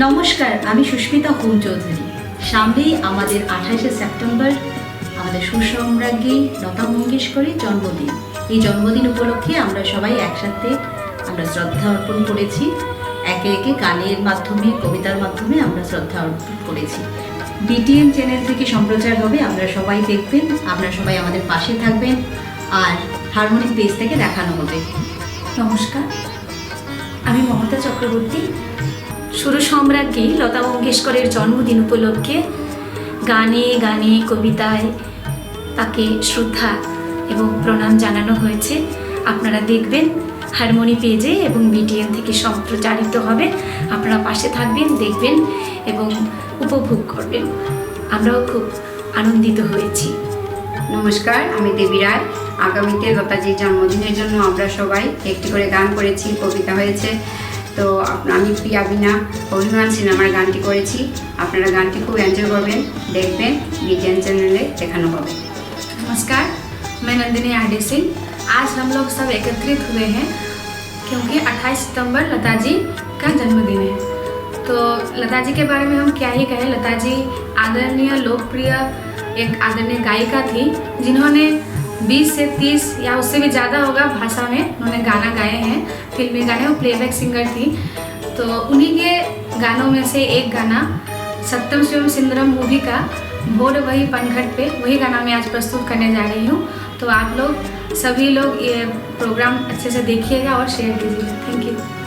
নমস্কার, আমি সুস্মিতা হোম চৌধুরী। সামনেই আমাদের আঠাশে সেপ্টেম্বর, আমাদের সুসম্রাজ্ঞী লতা মঙ্গেশকরের জন্মদিন। এই জন্মদিন উপলক্ষে আমরা সবাই একসাথে আমরা শ্রদ্ধা অর্পণ করেছি। একে একে গানের মাধ্যমে, কবিতার মাধ্যমে আমরা শ্রদ্ধা অর্পণ করেছি। বিটিএন চ্যানেল থেকে সম্প্রচার হবে আমরা সবাই দেখবেন, আপনারা সবাই আমাদের পাশে থাকবেন, আর হারমোনিক পেজ থেকে দেখানো হবে। নমস্কার, আমি মমতা চক্রবর্তী সুর সম্রাজ্ঞী লতা মঙ্গেশকরের জন্মদিন উপলক্ষে গানে গানে কবিতায় তাকে শ্রদ্ধা এবং প্রণাম জানানো হয়েছে। আপনারা দেখবেন হারমোনি পেজে এবং বিটিএন থেকে সম্প্রচারিত হবে। আপনারা পাশে থাকবেন, দেখবেন এবং উপভোগ করবেন। আমরাও খুব আনন্দিত হয়েছি। নমস্কার, আমি দেবী রায়। আগামীতে লতাজির জন্মদিনের জন্য আমরা সবাই একটি করে গান করেছি, কবিতা হয়েছে। তো আপ- আমি প্রিয়া বিনা অভিমান সিনেমার গানটি করেছি আপনারা গানটি খুব এনজয় করবেন দেখবেন বিটিএন চ্যানেলে দেখানো হবে नमस्कार मैं नंदिनी आडे सिंह आज हम लोग सब एकत्रित हुए हैं क्योंकि 28 सितंबर लता जी का जन्मदिन है तो लता जी के बारे में हम क्या ही कहें लता जी आदरणीय लोकप्रिय एक आदरणीय गायिका थी जिन्होंने 20 से 30 या उससे भी ज़्यादा होगा भाषा में। उन्होंने गाना गाए हैं, फिल्मी गाने, वो प्लेबैक सिंगर थी। तो उन्हीं के गानों में से एक गाना सत्यम शिवम सुंदरम मूवी का, भोर वही पनघट पे, वही गाना मैं आज प्रस्तुत करने जा रही हूँ। तो आप लोग, सभी लोग ये प्रोग्राम अच्छे से देखिएगा और शेयर कीजिएगा थैंक यू